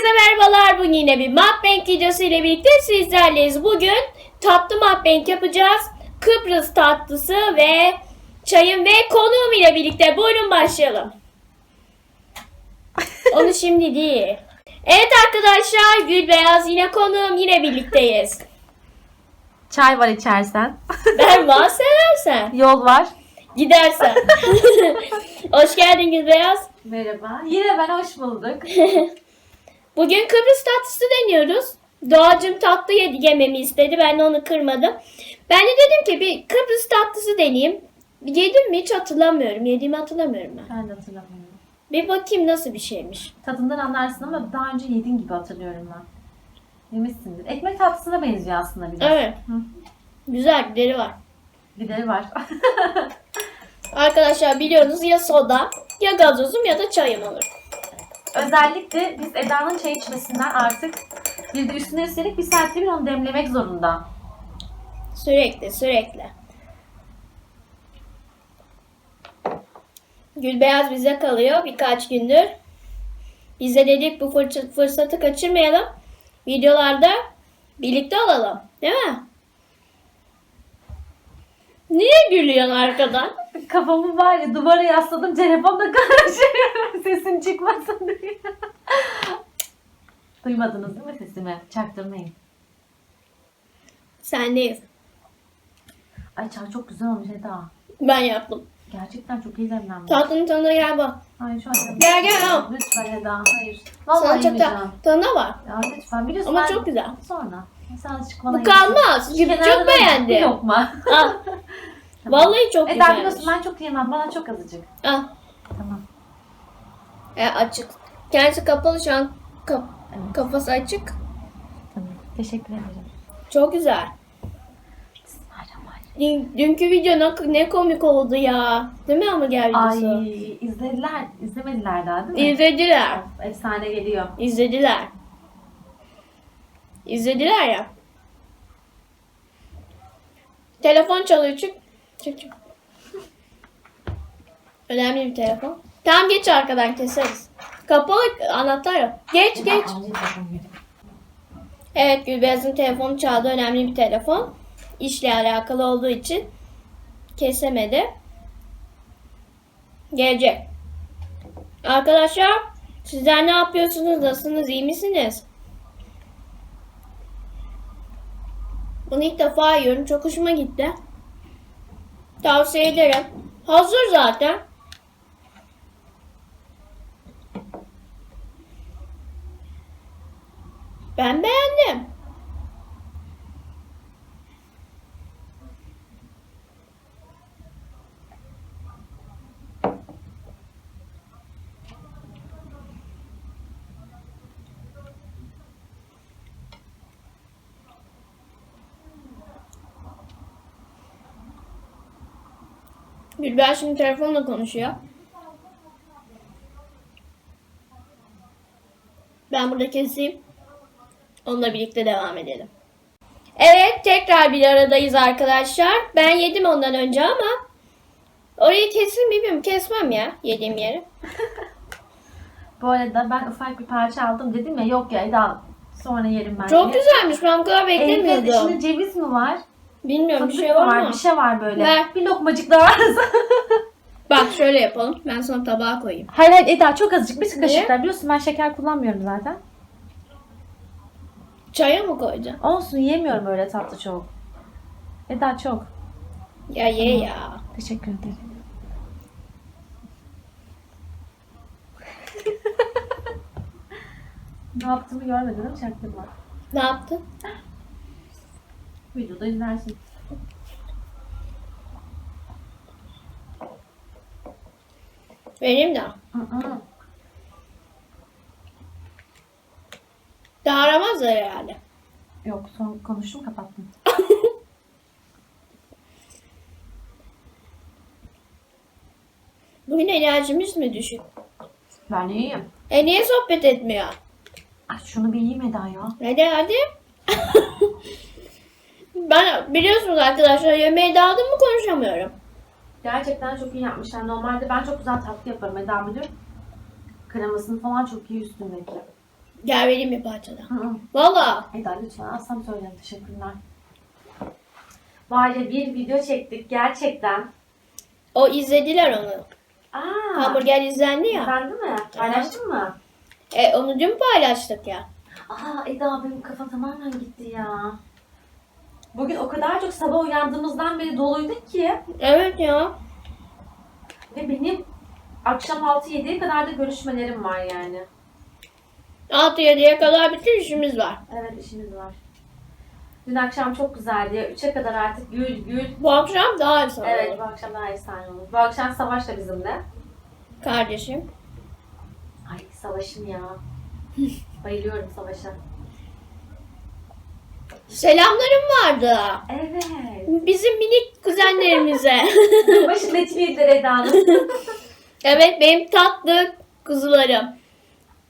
Herkese merhabalar. Bugün yine bir mukbang videosu ile birlikte sizlerleyiz. Bugün tatlı mukbang yapacağız. Kıbrıs tatlısı ve çayım ve konuğum ile birlikte. Buyurun başlayalım. Onu şimdi değil. Evet arkadaşlar Gülbeyaz yine konuğum yine birlikteyiz. Çay var içersen. Ben var seversen. Yol var. Gidersen. Hoş geldin Gülbeyaz. Merhaba. Yine ben hoş bulduk. Bugün Kıbrıs tatlısı deniyoruz. Doğacım tatlı yememi istedi. Ben de onu kırmadım. Ben de dedim ki bir Kıbrıs tatlısı deneyeyim. Yedim mi hiç hatırlamıyorum. Yediğimi hatırlamıyorum ben. Ben de hatırlamıyorum. Bir bakayım nasıl bir şeymiş. Tadından anlarsın ama daha önce yedin gibi hatırlıyorum ben. Yemişsindir. Ekmek tatlısına benziyor aslında biraz. Evet. Hı. Güzel gideri var. Gideri var. Arkadaşlar biliyorsunuz ya soda ya gazozum ya da çayım olur. Özellikle biz Eda'nın çay içmesinden artık bir de üstüne üstelik bir saatte bir onu demlemek zorunda. Sürekli sürekli. Gülbeyaz bize kalıyor birkaç gündür. Biz de dedik bu fırsatı kaçırmayalım. Videolarda birlikte olalım. Değil mi? Niye gülüyorsun arkadan? Kafamı var ya duvara yasladım telefonla konuşuyorum sesim çıkmasın diye. Duymadınız değil mi sesimi? Çaktırmayın. Sendeyiz. Ay çay çok güzel olmuş Eda. Ben yaptım. Gerçekten çok iyi demlenmiş. Tatlının tadına gel bak. Hayır şu an Gel, gel, al. Lütfen Eda. Hayır. Sana Vallahi çok yemeyeceğim. ta- tadına var. Ya lütfen. Biliyorsun Ama ben- çok güzel. Sonra. Bana Bu kalmaz. yedirsin. Çok Kenarda beğendim. Bir lokma. Al. Vallahi çok Eda güzelmiş. biliyorsun ben çok yemem. Bana çok azıcık. Al. Tamam. E, açık. Kendisi kapalı şu an kap- Evet. kafası açık. Tamam. Teşekkür ederim. Çok güzel. Bismillahirrahmanirrahim. Dün, dünkü video ne, ne komik oldu ya. Değil mi hamburger videosu? Ay izlediler. İzlemediler daha değil mi? İzlediler. Efsane geliyor. İzlediler. İzlediler ya. Telefon çalıyor çık. Çık çık. Önemli bir telefon. Tamam geç arkadan keseriz. Kapalı anahtar yok. Geç geç. Evet Gülbeyaz'ın telefonu çaldı. Önemli bir telefon. İşle alakalı olduğu için kesemedi. Gelecek. Arkadaşlar sizler ne yapıyorsunuz? Nasılsınız? iyi misiniz? Bunu ilk defa yiyorum. Çok hoşuma gitti. Tavsiye ederim. Hazır zaten. Ben beğendim. Gülber şimdi telefonla konuşuyor. Ben burada keseyim. Onunla birlikte devam edelim. Evet tekrar bir aradayız arkadaşlar. Ben yedim ondan önce ama orayı kesin bilmiyorum. Kesmem ya yediğim yeri. Bu arada ben ufak bir parça aldım dedim ya yok ya Eda sonra yerim ben Çok diye. güzelmiş. Ben bu kadar Evet, beklemiyordum. içinde ceviz mi var? Bilmiyorum bir şey mı var mı? Bir şey var böyle. Ver. Bir lokmacık da varsa. Bak şöyle yapalım. Ben sana tabağa koyayım. hayır hayır Eda çok azıcık. Bir Niye? kaşıklar. Biliyorsun ben şeker kullanmıyorum zaten. Çaya mı koyacaksın? Olsun yemiyorum öyle tatlı çok. Eda çok. Ya ye ya. Teşekkür ederim. ne yaptığımı görmedin değil mi çaktırma? Ne yaptın? Videoda izlersin. Vereyim de. Daha aramazlar herhalde. Yok son konuştum kapattım. Bugün enerjimiz mi düşük? Ben iyiyim. E niye sohbet etmiyor? Ay şunu bir yiyeyim Eda ya. Hadi hadi. ben biliyorsunuz arkadaşlar yemeğe daldım mı konuşamıyorum. Gerçekten çok iyi yapmışlar. Normalde ben çok güzel tatlı yaparım Eda müdür. Kremasını falan çok iyi üstündeki. Gel vereyim bir parçadan. Hı. Valla. Eda lütfen alsam söyleyeyim. Teşekkürler. Var ya bir video çektik gerçekten. O izlediler onu. Aa, Hamburger izlendi ya. Efendi mi? Paylaştın mı? E, onu dün paylaştık ya. Aa Eda benim kafa tamamen gitti ya. Bugün o kadar çok sabah uyandığımızdan beri doluyduk ki. Evet ya. Ve benim akşam 6-7'ye kadar da görüşmelerim var yani. 6-7'ye kadar bütün işimiz var. Evet işimiz var. Dün akşam çok güzeldi. 3'e kadar artık gül gül. Bu akşam daha iyi sana Evet olur. bu akşam daha efsane olur. Bu akşam Savaş da bizimle. Kardeşim. Ay Savaş'ım ya. Bayılıyorum Savaş'a. Selamlarım vardı. Evet. Bizim minik kuzenlerimize. Başın etini yediler Eda'nın. evet benim tatlı kuzularım.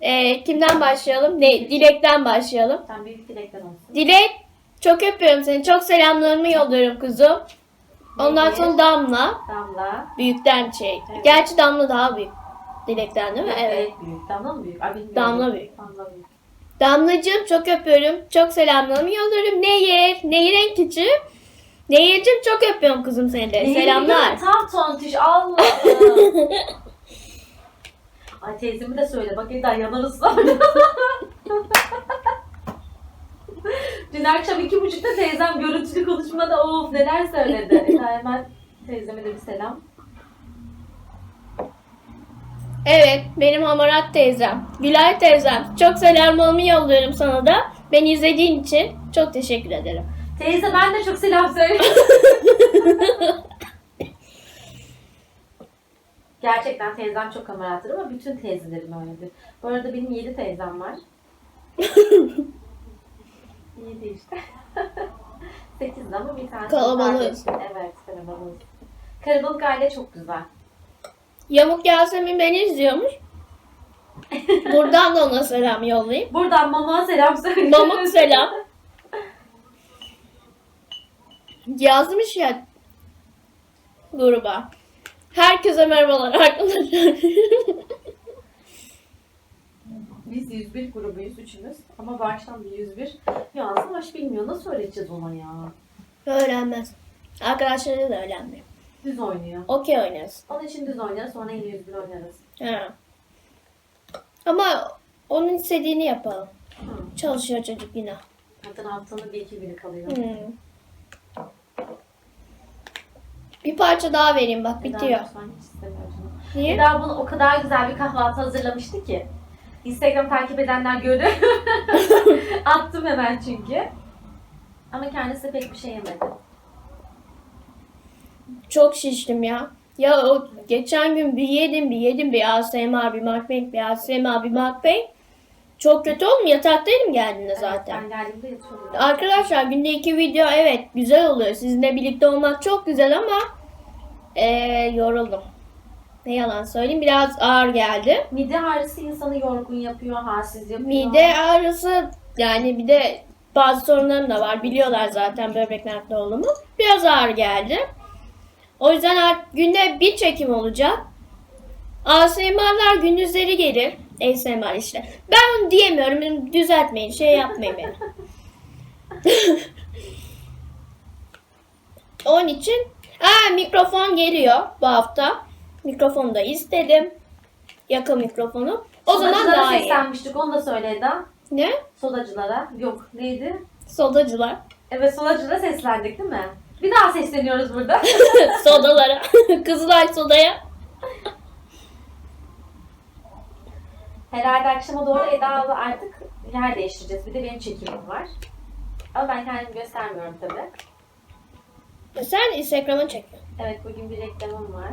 E, kimden başlayalım? Ne? Dilek'ten başlayalım. Sen büyük dilekler olsun. Dilek çok öpüyorum seni. Çok selamlarımı yolluyorum kuzum. Ondan Nehir. sonra Damla. Damla. Büyükten şey. Evet. Gerçi Damla daha büyük. Dilekten değil mi? Evet. büyük. Damla mı büyük? Ay, bilmiyorum. Damla büyük. Damla büyük. Damlacığım çok öpüyorum. Çok selamlarımı yolluyorum. Nehir. Nehir en küçüğü. Nehir'cim çok öpüyorum kızım seni de. Selamlar. Tam tontiş Allah'ım. Ay teyzemi de söyle. Bak Eda yanarız sonra. Dün akşam iki buçukta teyzem görüntülü konuşmada of neler söyledi. Eda hemen teyzeme de bir selam. Evet benim hamarat teyzem. Gülay teyzem. Çok selamlarımı yolluyorum sana da. Beni izlediğin için çok teşekkür ederim. Teyze ben de çok selam söylüyorum. Gerçekten teyzem çok kamerattır ama bütün teyzelerim öyledir. Bu arada benim yedi teyzem var. Yedi işte. Sekiz ama bir tane Kalabalığız. Evet kalabalığız. Kalabalık aile çok güzel. Yamuk Yasemin beni izliyormuş. Buradan da ona selam yollayayım. Buradan mama selam söylüyorum. Mamuk selam. Yazmış ya gruba. Herkese merhabalar arkadaşlar. Biz 101 grubuyuz üçümüz. Ama akşam bir 101. Ya Savaş bilmiyor. Nasıl öğreteceğiz ona ya? Öğrenmez. Arkadaşları da öğrenmiyor. Düz oynuyor. Okey oynarız. Onun için düz oynarız. Sonra yine 101 oynarız. Ha. Ama onun istediğini yapalım. Hı. Çalışıyor çocuk yine. Zaten haftanın bir iki günü kalıyor. Hmm. Bir parça daha vereyim bak Eda bitiyor. lütfen hiç istemiyorum canım. Niye? Eda bunu o kadar güzel bir kahvaltı hazırlamıştı ki. Instagram takip edenler görür. Attım hemen çünkü. Ama kendisi pek bir şey yemedi. Çok şiştim ya. Ya o geçen gün bir yedim bir yedim bir ASMR bir mukbang bir ASMR bir mukbang. Çok kötü oldum yataktaydım geldiğinde zaten. Ben geldiğimde yatıyorum. Arkadaşlar günde iki video evet güzel oluyor. Sizinle birlikte olmak çok güzel ama eee yoruldum. Ne yalan söyleyeyim biraz ağır geldi. Mide ağrısı insanı yorgun yapıyor, halsiz yapıyor. Mide ağrısı yani bir de bazı sorunlarım da var. Biliyorlar zaten böbrek nakli olduğumu. Biraz ağır geldi. O yüzden artık günde bir çekim olacak. ASMR'lar gündüzleri gelir. ASMR işte. Ben onu diyemiyorum. Düzeltmeyin. Şey yapmayın beni. Onun için Aa, mikrofon geliyor bu hafta. Mikrofonu da istedim. Yakın mikrofonu. O zaman Sodacılara daha iyi. seslenmiştik, onu da söyle Eda. Ne? Sodacılara. Yok, neydi? Sodacılar. Evet, sodacılara seslendik değil mi? Bir daha sesleniyoruz burada. Sodalara. Kızılay sodaya. Herhalde akşama doğru Eda'la artık yer değiştireceğiz. Bir de benim çekimim var. Ama ben kendimi göstermiyorum tabii. Sen Instagram'a çekiyorsun. Evet bugün bir reklamım var.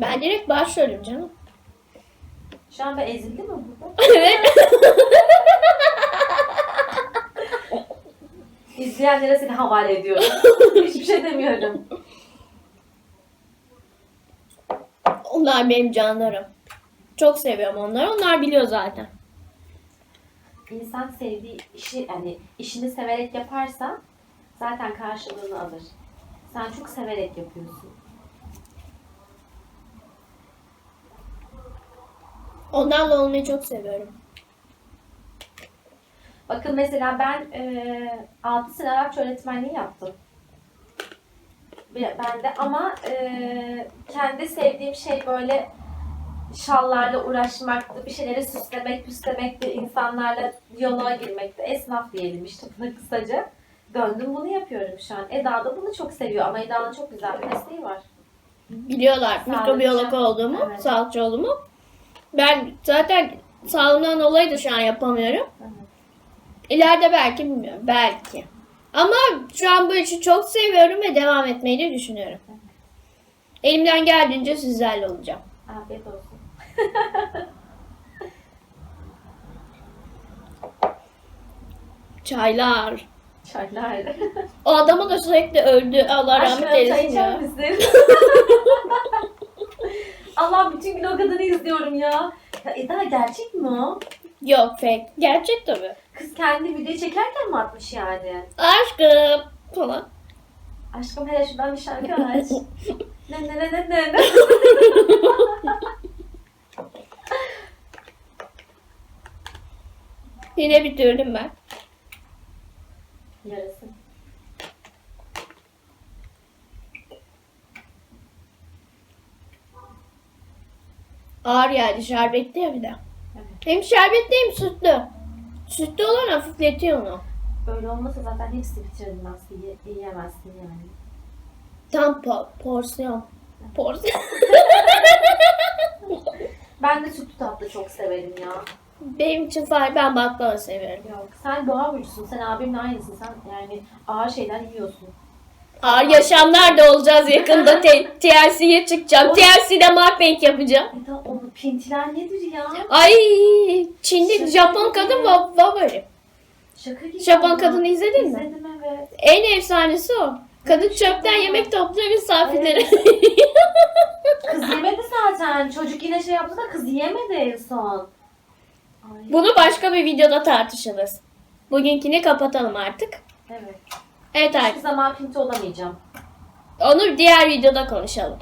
Ben direkt başrolüm canım. Şu an ben ezildim mi burada? evet. İzleyenlere seni havale ediyorum. Hiçbir şey demiyorum. Onlar benim canlarım. Çok seviyorum onları. Onlar biliyor zaten. İnsan sevdiği işi yani işini severek yaparsa zaten karşılığını alır. Sen çok severek yapıyorsun. Onlarla olmayı çok seviyorum. Bakın mesela ben e, 6 sene Arapça öğretmenliği yaptım. Ben de ama e, kendi sevdiğim şey böyle şallarla uğraşmaktı, bir şeyleri süslemek, püslemekti, insanlarla diyaloğa girmekti. Esnaf diyelim işte buna kısaca. Döndüm bunu yapıyorum şu an. Eda da bunu çok seviyor ama Eda'nın çok güzel bir mesleği var. Biliyorlar Sağlıkçı. mikrobiyolog olduğumu, Evet. sağlıkçı olduğumu. Ben zaten sağlığımdan dolayı da şu an yapamıyorum. Evet. İleride belki bilmiyorum. Belki. Ama şu an bu işi çok seviyorum ve devam etmeyi de düşünüyorum. Elimden geldiğince sizlerle olacağım. Afiyet olsun. Çaylar. Çaylar. O adamı da sürekli öldü. Allah rahmet çay eylesin içer ya. misin? Allah bütün gün o kadını izliyorum ya. Ya Eda gerçek mi o? Yok fake. Gerçek tabii. Kız kendi video çekerken mi atmış yani? Aşkım falan. Aşkım hele şuradan bir şarkı aç. ne ne ne ne ne ne. Yine bitirdim ben. Yarısı. Ağır yani şerbetli ya bir de. Evet. Hem şerbetli hem sütlü. Sütlü olan hafifletiyor onu. Böyle olmasa zaten hepsini bitirdim aslında. Ye- yiyemezsin yani. Tam po- porsiyon. Porsiyon. Ben de sütlü tatlı çok severim ya. Benim için fark ben baklava seviyorum. Yok. Sen doğa burcusun. Sen abimle aynısın. Sen yani ağır şeyler yiyorsun. Ağır yaşamlar da olacağız yakında. T- TLC'ye çıkacağım. TLC'de Markbank yapacağım. Eda o pintiler nedir ya? Ay Çinli Şaka Japon kadın gibi. va- favori. Şaka gibi. Japon ama. kadını izledin mi? İzledim evet. En efsanesi o. Kadın çöpten yemek topluyor misafirlere. Kız yemedi zaten. Çocuk yine şey yaptı da kız yemedi en son. Ay. Bunu başka bir videoda tartışırız. Bugünkini kapatalım artık. Evet. Evet Hiçbir artık. zaman pinti olamayacağım. Onu diğer videoda konuşalım.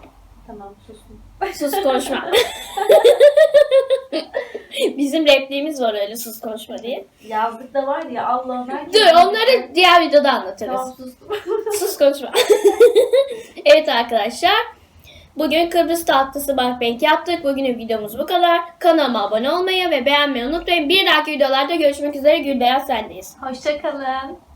Tamam sustum. Sus konuşma. Bizim repliğimiz var öyle sus konuşma diye. Yazlık da var ya Allah'ım. herkes- Dur onları diğer videoda anlatırız. Tamam sustum. Sus konuşma. evet arkadaşlar. Bugün Kıbrıs tatlısı Bakbank yaptık. Bugünün videomuz bu kadar. Kanalıma abone olmayı ve beğenmeyi unutmayın. Bir dahaki videolarda görüşmek üzere. Gülbeyaz sendeyiz. Hoşçakalın.